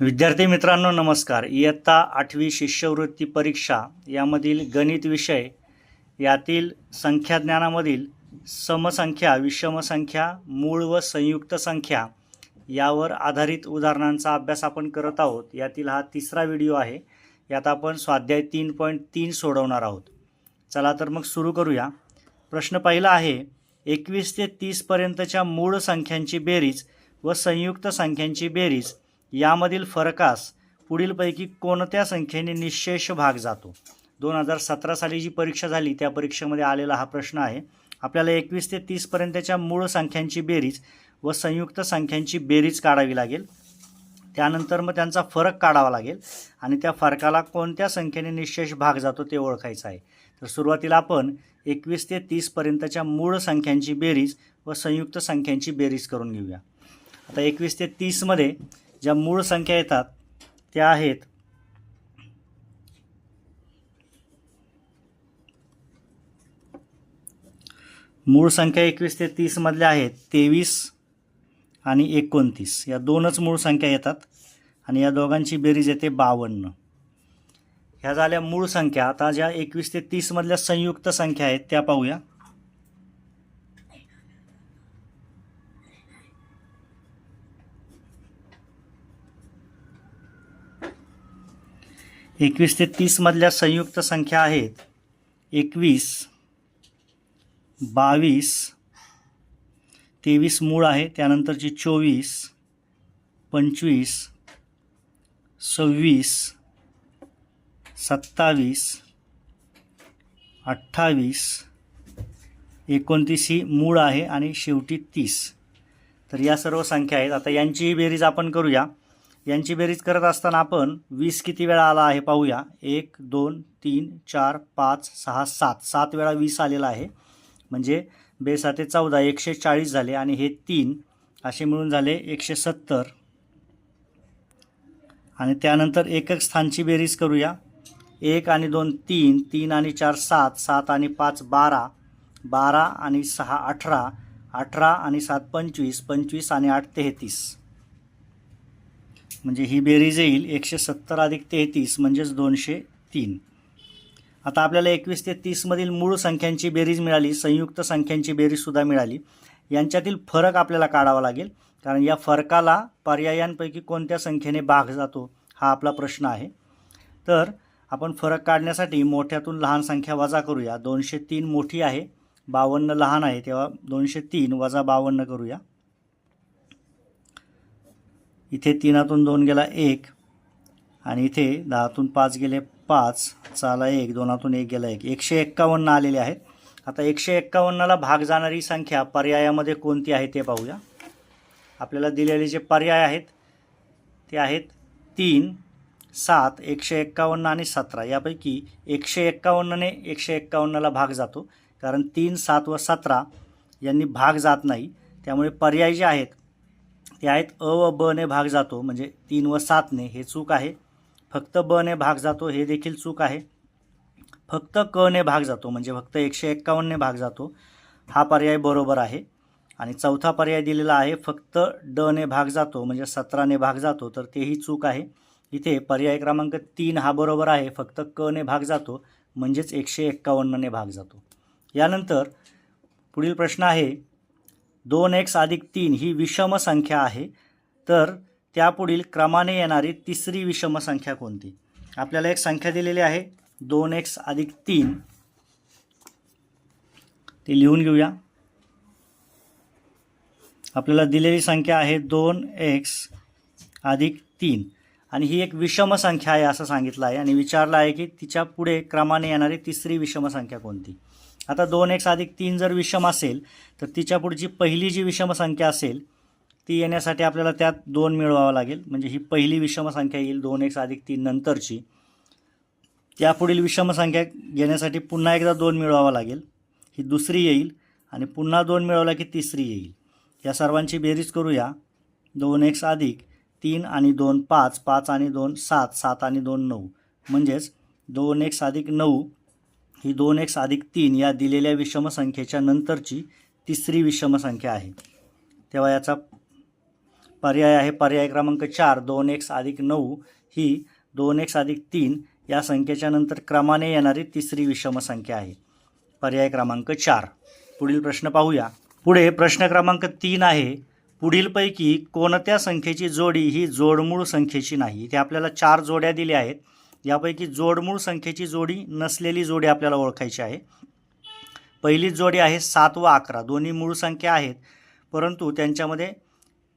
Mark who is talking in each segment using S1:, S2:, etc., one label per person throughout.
S1: विद्यार्थी मित्रांनो नमस्कार. इयत्ता आठवी शिष्यवृत्ती परीक्षा यामधील गणित विषय यातील संख्याज्ञानामधील समसंख्या विषमसंख्या मूळ व संयुक्त संख्या यावर आधारित उदाहरणांचा अभ्यास आपण करत आहोत. यातील हा तिसरा व्हिडिओ आहे. यात आपण स्वाध्याय तीन पॉईंट तीन सोडवणार आहोत. चला तर मग सुरू करूया. प्रश्न पहिला आहे एकवीस ते तीसपर्यंतच्या मूळ संख्यांची बेरीज व संयुक्त संख्यांची बेरीज यामधील फरकास पुढीलपैकी कोणत्या संख्येने निशेष भाग जातो? दोन हजार सतरा साली जी परीक्षा झाली त्या परीक्षेमध्ये आलेला हा प्रश्न आहे. आपल्याला एकवीस ते तीसपर्यंतच्या मूळ संख्यांची बेरीज व संयुक्त संख्यांची बेरीज काढावी लागेल. त्यानंतर मग त्यांचा फरक काढावा लागेल आणि त्या फरकाला कोणत्या संख्येने निशेष भाग जातो ते ओळखायचं आहे. तर सुरुवातीला आपण एकवीस ते तीसपर्यंतच्या मूळ संख्यांची बेरीज व संयुक्त संख्यांची बेरीज करून घेऊया. आता एकवीस ते तीसमध्ये ज्या मूळ संख्या येतात त्या आहेत मूळ संख्या एकवीस ते तीसमधल्या आहेत तेवीस आणि एकोणतीस. या दोनच मूळ संख्या येतात आणि या दोघांची बेरीज येते बावन्न. ह्या झाल्या मूळ संख्या. आता ज्या एकवीस ते तीसमधल्या संयुक्त संख्या आहेत त्या पाहूया. एकवीस ते तीसमधल्या संयुक्त संख्या आहेत. एकवीस बावीस तेवीस मूळ आहे. त्यानंतरची चोवीस पंचवीस सव्वीस सत्तावीस अठ्ठावीस एकोणतीस ही मूळ आहे आणि शेवटी तीस. तर या सर्व संख्या आहेत. आता यांचीही बेरीज आपण करूया. यांची बेरीज करत असताना आपण वीस किती वेळा आला आहे पाहूया. एक दोन तीन चार पाच सहा सात. सात वेळा वीस आलेला आहे. म्हणजे बेसाते चौदा एकशे चाळीस झाले आणि हे तीन असे मिळून झाले एकशे सत्तर. आणि त्यानंतर एकक स्थानची बेरीज करूया. एक आणि दोन तीन तीन आणि चार सात. सात आणि पाच बारा. बारा आणि सहा अठरा. अठरा आणि सात पंचवीस. पंचवीस आणि आठ तेहतीस. म्हणजे ही बेरीज येईल एकशे सत्तर अधिक तेहतीस म्हणजेच दोनशे तीन. आता आपल्याला एकवीस ते तीसमधील मूळ संख्यांची बेरीज मिळाली संयुक्त संख्यांची बेरीजसुद्धा मिळाली. यांच्यातील फरक आपल्याला काढावा लागेल. कारण या फरकाला पर्यायांपैकी कोणत्या संख्येने भाग जातो हा आपला प्रश्न आहे. तर आपण फरक काढण्यासाठी मोठ्यातून लहान संख्या वजा करूया. दोनशे तीन मोठी आहे बावन्न लहान आहे तेव्हा दोनशे तीन वजा बावन्न करूया. इथे तीनातून दोन गेला एक आणि इथे दहातून पाच गेले पाच चाला एक दोनातून एक गेला एक. एकशे एक्कावन्न आलेले आहेत. आता एकशे एक्कावन्नला भाग जाणारी संख्या पर्यायामध्ये कोणती आहे ते पाहूया. आपल्याला दिलेले जे पर्याय आहेत ते आहेत तीन सात एकशे एक्कावन्न आणि सतरा. यापैकी एकशे एक्कावन्नने एकशे एक्कावन्नला भाग जातो. कारण तीन सात व सतरा यांनी भाग जात नाही. त्यामुळे पर्याय जे आहेत ते आहेत अ व ब ने भाग जातो म्हणजे तीन व सातने हे चूक आहे. फक्त ब ने भाग जातो हे देखील चूक आहे. फक्त क ने भाग जातो म्हणजे फक्त एकशे एक्कावन्नने भाग जातो हा पर्याय बरोबर आहे. आणि चौथा पर्याय दिलेला आहे फक्त ड ने भाग जातो म्हणजे सतराने भाग जातो तर तेही चूक आहे. इथे पर्याय क्रमांक तीन हा बरोबर आहे फक्त क ने भाग जातो म्हणजेच एकशे एक्कावन्नने भाग जातो. यानंतर पुढील प्रश्न आहे दोन एक्स अधिक तीन ही विषम संख्या आहे. तर त्यापुढील क्रमाने येणारी तिसरी विषम संख्या कोणती? आपल्याला एक संख्या दिलेली आहे. दोन एक्स अधिक तीन. ते लिहून घेऊया. आपल्याला दिलेली संख्या आहे दोन एक्स अधिक तीन. आणि ही एक विषम संख्या आहे असं सांगितलं आहे. आणि विचारलं आहे की तिच्या पुढे क्रमाने येणारी तिसरी विषम संख्या कोणती? आता दोन एक्स अधिक तीन जर विषम असेल तर तिच्या पुढची पहिली जी विषम संख्या असेल ती येण्यासाठी आपल्याला त्यात दोन मिळवावं लागेल. म्हणजे ही पहिली विषम संख्या येईल दोन एक्स अधिक तीन नंतरची. त्यापुढील विषम संख्या घेण्यासाठी पुन्हा एकदा दोन मिळवावा लागेल. ही दुसरी येईल आणि पुन्हा दोन मिळवला की तिसरी येईल. या सर्वांची बेरीज करूया. दोन एक्स अधिक तीन आणि दोन पाच पाच आणि दोन सात सात आणि दोन नऊ. म्हणजेच दोन एक्स अधिक नऊ ही दोन एक्स अधिक तीन या दिलेल्या विषम संख्येच्या नंतरची तिसरी विषम संख्या आहे. तेव्हा याचा पर्याय आहे. पर्याय क्रमांक चार दोन एक्स अधिक नऊ ही दोन एक्स अधिक तीन या संख्येच्या नंतर क्रमाने येणारी तिसरी विषम संख्या आहे. पर्याय क्रमांक चार. पुढील प्रश्न पाहूया. पुढे प्रश्न क्रमांक तीन आहे. पुढीलपैकी कोणत्या संख्येची जोडी ही जोडमूळ संख्येची नाही? इथे आपल्याला चार जोड्या दिल्या आहेत. यापैकी जोडमूळ संख्येची जोडी नसलेली जोडी आपल्याला ओळखायची आहे. पहिली जोडी आहे सात व अकरा. दोन्ही मूळ संख्या आहेत परंतु त्यांच्यामध्ये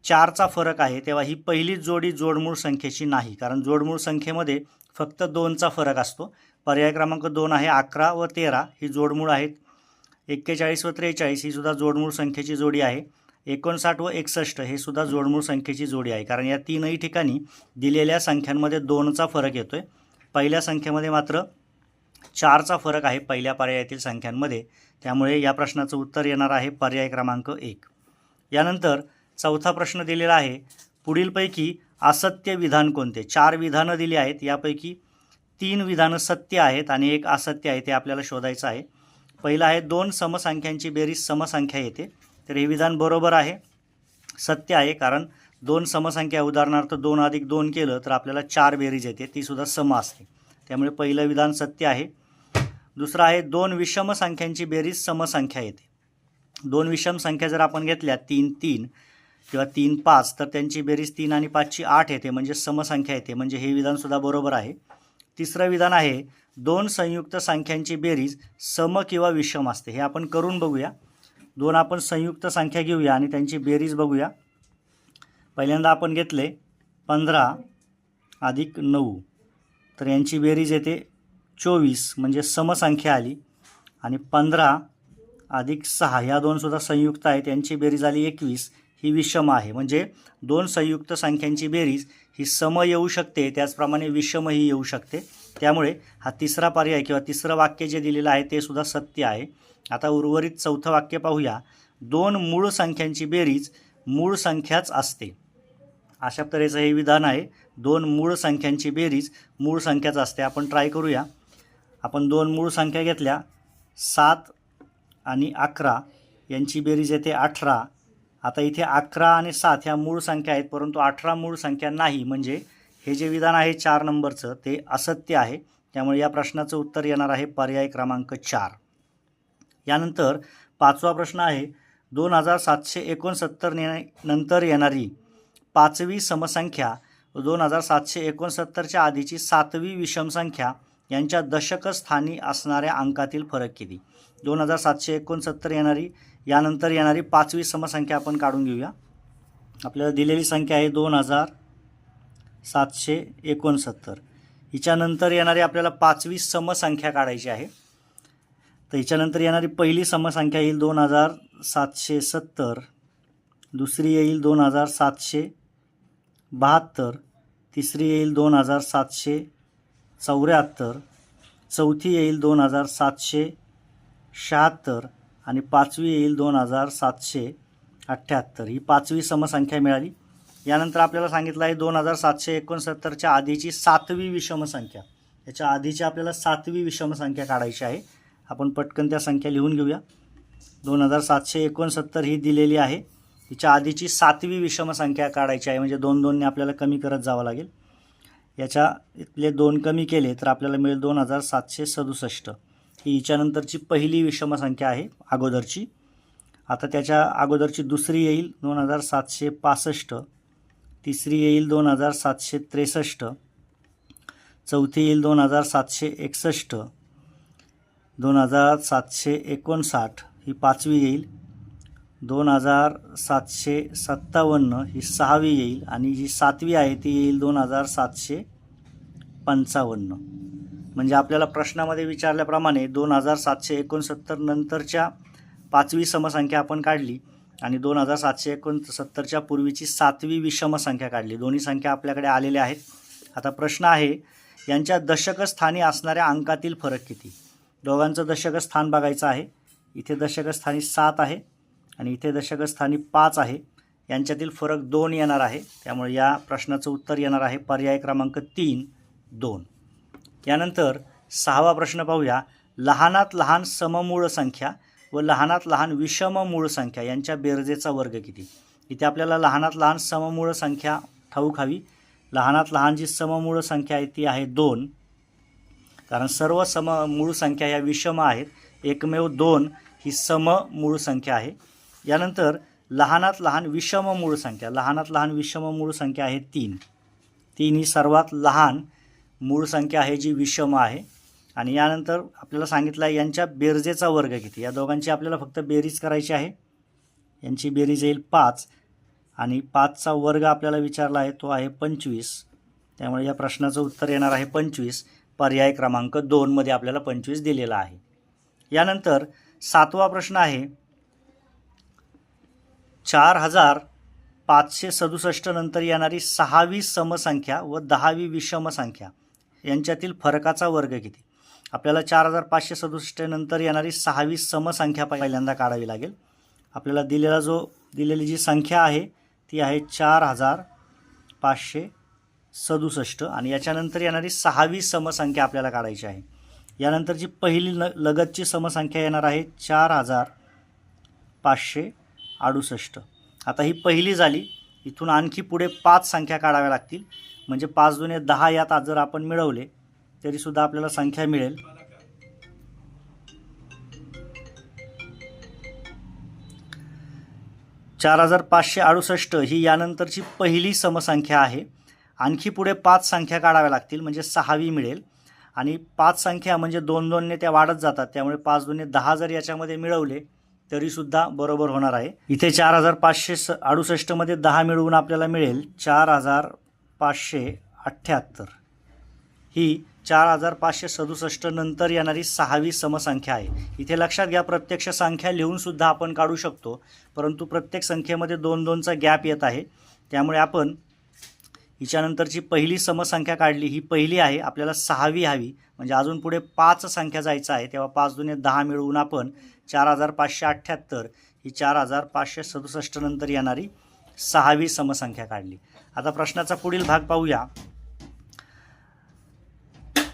S1: चारचा फरक आहे. तेव्हा ही पहिलीच जोडी जोडमूळ संख्येची नाही कारण जोडमूळ संख्येमध्ये फक्त दोनचा फरक असतो. पर्याय क्रमांक दोन आहे अकरा व तेरा. ही जोडमूळ आहेत एक्केचाळीस व त्रेचाळीस. ही सुद्धा जोडमूळ संख्येची जोडी आहे. एकोणसाठ व एकसष्ट. हे सुद्धा जोडमूळ संख्येची जोडी आहे कारण या तीनही ठिकाणी दिलेल्या संख्यांमध्ये दोनचा फरक येतो आहे पहिल्या संख्येमध्ये मात्र चारचा फरक आहे पहिल्या पर्यायातील संख्यांमध्ये. त्यामुळे या प्रश्नाचं उत्तर येणार आहे पर्याय क्रमांक एक. यानंतर चौथा प्रश्न दिलेला आहे पुढीलपैकी असत्य विधान कोणते? चार विधानं दिली आहेत यापैकी तीन विधानं सत्य आहेत आणि एक असत्य आहे ते आपल्याला शोधायचं आहे. पहिलं आहे दोन समसंख्यांची बेरीज समसंख्या येते तर हे विधान बरोबर आहे सत्य आहे कारण दोन समसंख्या उदाहरणार्थ दोन अधिक दोन केलं तर आपल्याला चार बेरीज येते तीसुद्धा सम असते. त्यामुळे पहिलं विधान सत्य आहे. दुसरं आहे दोन विषम संख्यांची बेरीज समसंख्या येते. दोन विषम संख्या जर आपण घेतल्या तीन तीन किंवा तीन पाच तर त्यांची बेरीज तीन आणि पाचची आठ येते म्हणजे समसंख्या येते. म्हणजे हे विधानसुद्धा बरोबर आहे. तिसरं विधान आहे दोन संयुक्त संख्यांची बेरीज सम किंवा विषम असते. हे आपण करून बघूया. दोन आपण संयुक्त संख्या घेऊया आणि त्यांची बेरीज बघूया. पहिल्यांदा आपण घेतले पंधरा अधिक नऊ. तर यांची बेरीज येते चोवीस म्हणजे समसंख्या आली. आणि पंधरा अधिक सहा ह्या दोनसुद्धा संयुक्त आहेत. यांची बेरीज आली एकवीस ही विषम आहे. म्हणजे दोन संयुक्त संख्यांची बेरीज ही सम येऊ शकते त्याचप्रमाणे विषमही येऊ शकते. त्यामुळे हा तिसरा पर्याय किंवा तिसरं वाक्य जे दिलेलं आहे ते सुद्धा सत्य आहे. आता उर्वरित चौथं वाक्य पाहूया. दोन मूळ संख्यांची बेरीज मूळ संख्याच असते. अशा तऱ्हेचं हे विधान आहे. दोन मूळ संख्यांची बेरीज मूळ संख्याच असते. आपण ट्राय करूया. आपण दोन मूळ संख्या घेतल्या. सात आणि अकरा. यांची बेरीज येते अठरा. आता इथे अकरा आणि सात ह्या मूळ संख्या आहेत परंतु अठरा मूळ संख्या नाही. म्हणजे हे जे विधान आहे चार नंबरचं ते असत्य आहे. त्यामुळे या प्रश्नाचं उत्तर येणार आहे पर्याय क्रमांक चार. यानंतर पाचवा प्रश्न आहे. दोन हजार सातशे एकोणसत्तर ने नंतर येणारी पाचवी समसंख्या दोन हजार सातशे एकोणसत्तरच्या आधीची सातवी विषम संख्या यांच्या दशक स्थानी असणाऱ्या अंकातील फरक किती? दोन हजार सातशे एकोणसत्तर येणारी यानंतर येणारी पाचवी समसंख्या आपण काढून घेऊया. आपल्याला दिलेली संख्या आहे दोन हजार सातशे एकोणसत्तर. हिच्यानंतर येणारी आपल्याला पाचवी समसंख्या काढायची आहे. तर हिच्यानंतर येणारी पहिली समसंख्या येईल दोन हजार सातशे सत्तर. दुसरी येईल दोन हजार सातशे बहात्तर तिसरी येईल दोन हजार सातशे चौऱ्याहत्तर चौथी येईल दोन हजार सातशे शहात्तर आणि पाचवी येईल दोन हजार सातशे अठ्ठ्याहत्तर. ही पाचवी समसंख्या मिळाली. यानंतर आपल्याला सांगितलं आहे दोन हजार सातशे एकोणसत्तरच्या आधीची सातवी विषमसंख्या. याच्या आधीची आपल्याला सातवी विषमसंख्या काढायची आहे. आपण पटकन त्या संख्या लिहून घेऊया. दोन हजार सातशे एकोणसत्तर ही दिलेली आहे. हिच्या आधीची सातवी विषम संख्या काढायची आहे म्हणजे दोन दोनने आपल्याला कमी करत जावं लागेल. याच्या इथले दोन कमी केले तर आपल्याला मिळेल दोन हजार सातशे सदुसष्ट. ही हिच्यानंतरची पहिली विषम संख्या आहे अगोदरची. आता त्याच्या अगोदरची दुसरी येईल दोन हजार सातशे पासष्ट. तिसरी येईल दोन हजार सातशे त्रेसष्ट. चौथी येईल दोन हजार सातशे एकसष्ट. दोन हजार सातशे एकोणसाठ. ही पाचवी येईल. दोन हजार सातशे सत्तावन्न ही सहावी येईल आणि जी सातवी आहे ती येईल दोन हजार सातशे पंचावन्न. म्हणजे आपल्याला प्रश्नामध्ये विचारल्याप्रमाणे दोन हजार सातशे एकोणसत्तर नंतरच्या पाचवी समसंख्या आपण काढली आणि दोन हजार सातशे एकोणसत्तरच्या पूर्वीची सातवी विषम संख्या काढली. दोन्ही संख्या आपल्याकडे आलेल्या आहेत. आता प्रश्न आहे यांच्या दशक स्थानी असणाऱ्या अंकातील फरक किती? दोघांचं दशक स्थान बघायचं आहे. इथे दशक स्थानी सात आहे. आणि इथे दशकस्थानी पाच आहे. यांच्यातील फरक दोन येणार आहे. त्यामुळे या प्रश्नाचं उत्तर येणार आहे पर्याय क्रमांक तीन दोन. यानंतर सहावा प्रश्न पाहूया. लहानात लहान सममूळ संख्या व लहानात लहान विषम मूळ संख्या यांच्या बेरजेचा वर्ग किती? इथे आपल्याला लहानात लहान सममूळ संख्या ठाऊक हवी. लहानात लहान जी सममूळ संख्या आहे ती आहे दोन. कारण सर्व सम मूळ संख्या या विषम आहेत. एकमेव दोन ही सम मूळ संख्या आहे. यानंतर लहानात लहान विषम मूळ संख्या. लहानात लहान विषम मूळ संख्या आहे तीन. तीन ही सर्वात लहान मूळ संख्या आहे जी विषम आहे. आणि यानंतर आपल्याला सांगितलं आहे यांच्या बेरजेचा वर्ग किती. या दोघांची आपल्याला फक्त बेरीज करायची आहे. यांची बेरीज येईल पाच. आणि पाचचा वर्ग आपल्याला विचारला आहे तो आहे पंचवीस. त्यामुळे या प्रश्नाचं उत्तर येणार आहे पंचवीस. पर्याय क्रमांक दोनमध्ये आपल्याला पंचवीस दिलेला आहे. यानंतर सातवा प्रश्न आहे चार हजार पाचशे सदुसष्ट नंतर येणारी सहावी समसंख्या व दहावी विषम संख्या यांच्यातील फरकाचा वर्ग किती? आपल्याला चार हजार पाचशे सदुसष्ट नंतर येणारी सहावी समसंख्या पहिल्यांदा काढावी लागेल. आपल्याला दिलेला जो दिलेली जी संख्या आहे ती आहे चार हजार पाचशे सदुसष्ट आणि याच्यानंतर येणारी सहावी समसंख्या आपल्याला काढायची आहे. यानंतरची पहिली न लगतची समसंख्या येणार आहे चार हजार पाचशे अडुसष्ट. आता ही पहिली झाली इथून आणखी पुढे पाच संख्या काढाव्या लागतील. म्हणजे पाच दुने दहा यात आज जर आपण मिळवले तरीसुद्धा आपल्याला संख्या मिळेल. चार हजार पाचशे अडुसष्ट ही यानंतरची पहिली समसंख्या आहे. आणखी पुढे पाच संख्या काढाव्या लागतील म्हणजे सहावी मिळेल. आणि पाच संख्या म्हणजे दोन दोनने त्या वाढत जातात. त्यामुळे पाच दोनने दहा जर याच्यामध्ये मिळवले तरीसुद्धा बरोबर होणार आहे. इथे चार हजार पाचशे स अडुसष्टमध्ये दहा मिळवून आपल्याला मिळेल चार हजार पाचशे अठ्ठ्याहत्तर ही चार हजार पाचशे सदुसष्ट नंतर येणारी सहावी समसंख्या आहे. इथे लक्षात घ्या प्रत्यक्ष संख्या लिहूनसुद्धा आपण काढू शकतो परंतु प्रत्येक संख्येमध्ये दोन दोनचा गॅप येत आहे. त्यामुळे आपण हिच्यानंतरची पहिली समसंख्या काढली ही पहिली आहे आपल्याला सहावी हवी. म्हणजे अजून पुढे पाच संख्या जायचं आहे तेव्हा पाच दुने दहा मिळवून आपण चार हजार पाचशे अठ्ठ्याहत्तर ही चार हजार पाचशे सदुसष्ट नंतर येणारी सहावी समसंख्या काढली. आता प्रश्नाचा पुढील भाग पाहूया.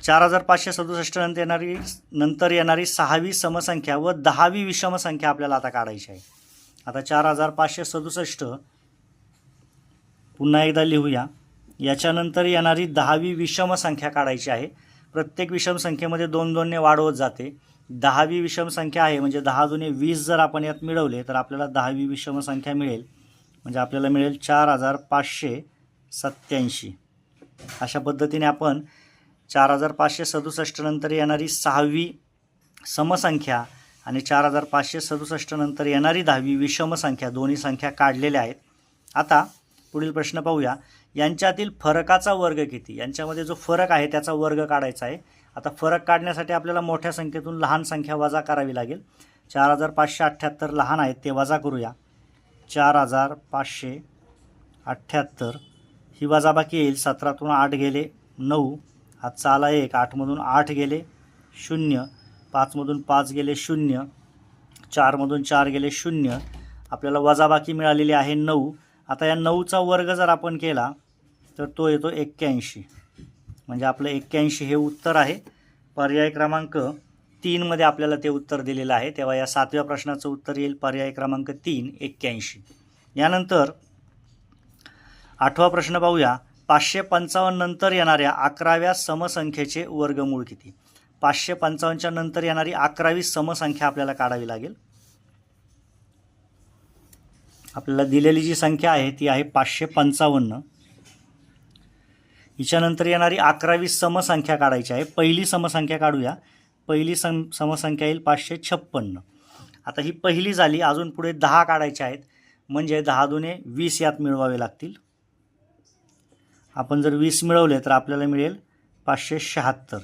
S1: चार हजार पाचशे सदुसष्ट नंतर येणारी नंतर येणारी सहावी समसंख्या व दहावी विषमसंख्या आपल्याला आता काढायची आहे. आता चार हजार पाचशे सदुसष्ट पुन्हा एकदा लिहूया. याच्यानंतर येणारी दहावी विषम संख्या काढायची आहे. प्रत्येक विषम संख्येमध्ये दोन दोनने वाढवत जाते. दहावी विषम संख्या आहे म्हणजे दहा जुने वीस जर आपण यात मिळवले तर आपल्याला दहावी विषम संख्या मिळेल. म्हणजे आपल्याला मिळेल चार हजार पाचशे सत्याऐंशी अशा पद्धतीने आपण चार हजार पाचशे सदुसष्ट नंतर येणारी सहावी समसंख्या आणि चार हजार पाचशे सदुसष्ट नंतर येणारी दहावी विषम संख्या दोन्ही संख्या काढलेल्या आहेत. आता पुढील प्रश्न पाहूया. यांच्यातील फरकाचा वर्ग किती? यांच्यामध्ये जो फरक आहे त्याचा वर्ग काढायचा आहे. आता फरक काढण्यासाठी आपल्याला मोठ्या संख्येतून लहान संख्या वजा करावी लागेल. चार हजार पाचशे अठ्ठ्याहत्तर लहान आहेत ते वजा करूया. चार हजार पाचशे अठ्ठ्याहत्तर ही वजाबाकी येईल. सतरातून आठ गेले नऊ. आजचा आला एक. आठमधून आठ गेले शून्य. पाचमधून पाच गेले शून्य. चारमधून चार गेले शून्य. आपल्याला वजाबाकी मिळालेली आहे नऊ. आता या नऊचा वर्ग जर आपण केला तर तो येतो एक्क्याऐंशी. म्हणजे आपलं एक्क्याऐंशी हे उत्तर आहे. पर्याय क्रमांक तीनमध्ये आपल्याला ते उत्तर दिलेलं आहे. तेव्हा या सातव्या प्रश्नाचं उत्तर येईल. पर्याय क्रमांक तीन एक्क्याऐंशी. यानंतर आठवा प्रश्न पाहूया. पाचशे पंचावन्न नंतर येणाऱ्या अकराव्या समसंख्येचे वर्गमूळ किती? पाचशे पंचावन्नच्या नंतर येणारी अकरावी समसंख्या आपल्याला काढावी लागेल. आपल्याला दिलेली जी संख्या आहे ती आहे पाचशे पंचावन्न. हिच्यानंतर येणारी अकरावी समसंख्या काढायची आहे. पहिली समसंख्या काढूया. पहिली सम समसंख्या येईल पाचशे छप्पन्न. आता ही पहिली झाली. अजून पुढे दहा काढायच्या आहेत. म्हणजे दहा दुने वीस यात मिळवावे लागतील. आपण जर वीस मिळवले तर आपल्याला मिळेल पाचशे शहात्तर.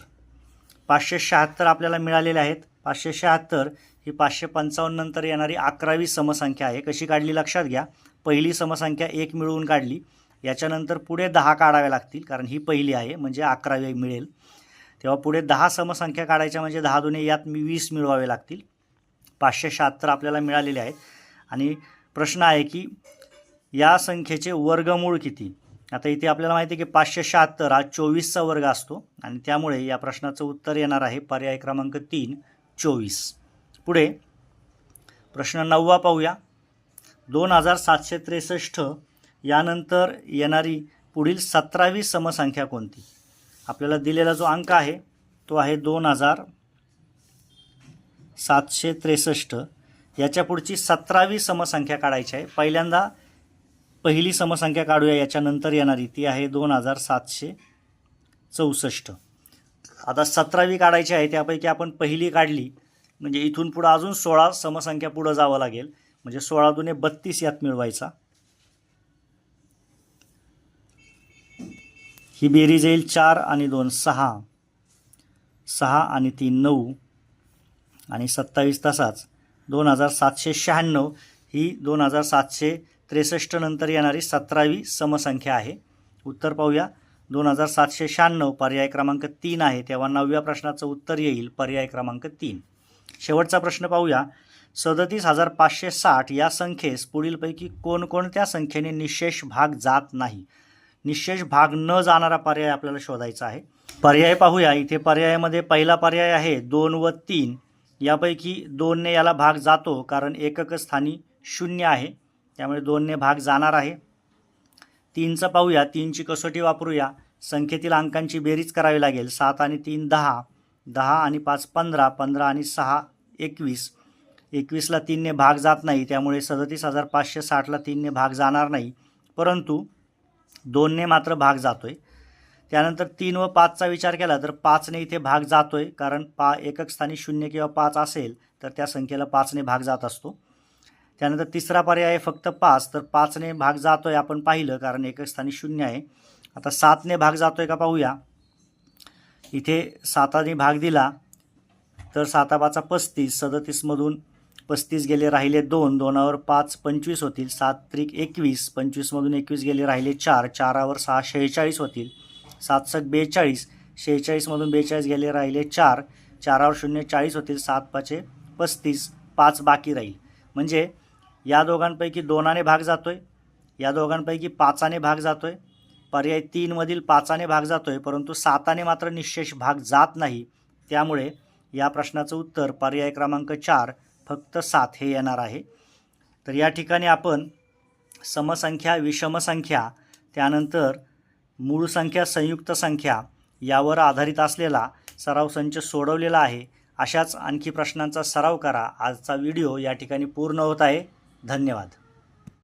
S1: पाचशे शहात्तर आपल्याला मिळालेले आहेत. पाचशे शहात्तर ही पाचशे पंचावन्न नंतर येणारी अकरावी समसंख्या आहे. कशी काढली लक्षात घ्या. पहिली समसंख्या एक मिळवून काढली. याच्यानंतर पुढे दहा काढाव्या लागतील कारण ही पहिली आहे म्हणजे अकरावी मिळेल. तेव्हा पुढे दहा समसंख्या काढायच्या म्हणजे दहा दोन्ही यात मी वीस मिळवावे लागतील. पाचशे शहात्तर आपल्याला मिळालेले आहेत. आणि प्रश्न आहे की या संख्येचे वर्गमूळ किती? आता इथे आपल्याला माहिती आहे की पाचशे शहात्तर हा चोवीसचा वर्ग असतो. आणि त्यामुळे या प्रश्नाचं उत्तर येणार आहे. पर्याय क्रमांक तीन चोवीस. पुढे प्रश्न नववा पाहूया. दोन हजार सातशे त्रेसष्ट यानंतर येणारी पुढील सतरावी समसंख्या कोणती? आपल्याला दिलेला जो अंक आहे तो आहे दोन हजार सातशे त्रेसष्ट. याच्या पुढची सतरावी समसंख्या काढायची आहे. पहिल्यांदा पहिली समसंख्या काढूया याच्यानंतर येणारी ती आहे दोन हजार सातशे चौसष्ट. आता सतरावी काढायची आहे त्यापैकी आपण पहिली काढली. म्हणजे इथून पुढं अजून सोळा समसंख्या पुढं जावं लागेल. म्हणजे सोळा दुने बत्तीस यात मिळवायचा. ही बेरीज येईल चार आणि दोन सहा. सहा आणि तीन नऊ. आणि सत्तावीस तासाच. दोन हजार सातशे शहाण्णव ही दोन हजार सातशे त्रेसष्ट नंतर येणारी सतरावी समसंख्या आहे. उत्तर पाहूया. दोन हजार सातशे शहाण्णव पर्याय क्रमांक तीन आहे. तेव्हा नवव्या प्रश्नाचं उत्तर येईल. पर्याय क्रमांक तीन. शेवटचा प्रश्न पाहूया. सदतीस हजार पाचशे साठ या संख्येस पुढीलपैकी कोणकोणत्या संख्येने निशेष भाग जात नाही? निशेष भाग न जाणारा पर्याय आपल्याला शोधायचा आहे. पर्याय पाहूया. इथे पर्यायामध्ये पहिला पर्याय आहे दोन व तीन. यापैकी दोनने याला भाग जातो कारण एकक स्थानी शून्य आहे. त्यामुळे दोनने भाग जाणार आहे. तीनचं पाहूया. तीनची कसोटी वापरूया. संख्येतील अंकांची बेरीज करावी लागेल. सात आणि तीन दहा. दहा आणि पाच पंधरा पंधरा आणि सहा एकवीस. एकवीसला तीनने भाग जात नाही त्यामुळे सदतीस हजार पाचशे साठला तीनने भाग जाणार नाही. परंतु दोनने मात्र भाग जातो आहे त्यानंतर तीन व पाचचा विचार केला तर पाचने इथे भाग जातो आहे कारण पा एकक स्थानी शून्य किंवा पाच असेल तर त्या संख्येला पाचने भाग जात असतो. त्यानंतर तिसरा पर्याय आहे फक्त पाच तर पाचने भाग जातो आहे आपण पाहिलं कारण एकक स्थानी शून्य आहे. आता सातने भाग जातो आहे का पाहूया. इथे साताने भाग दिला तर साता पाचा पस्तीस सदतीसमधून पस्तीस गेले राहिले दोन दोनावर पाच पंचवीस होतील सात त्रिक एकवीस पंचवीसमधून एकवीस गेले राहिले चार चारावर सहा शेहेचाळीस होतील सात सक बेचाळीस शेहेचाळीसमधून बेचाळीस गेले राहिले चार चारावर शून्य चाळीस होतील सात पाचे पस्तीस पाच बाकी राहील. म्हणजे या दोघांपैकी दोनाने भाग जातो आहे या दोघांपैकी पाचाने भाग जातो आहे पर्याय तीनमधील पाचाने भाग जातो आहे परंतु साताने मात्र निशेष भाग जात नाही. त्यामुळे या प्रश्नाचं उत्तर पर्याय क्रमांक चार फक्त सात हे येणार आहे. तर या ठिकाणी आपण समसंख्या विषमसंख्या त्यानंतर मूळ संख्या संयुक्त संख्या यावर आधारित असलेला सराव संच सोडवलेला आहे. अशाच आणखी प्रश्नांचा सराव करा. आजचा व्हिडिओ या ठिकाणी पूर्ण होत आहे. धन्यवाद.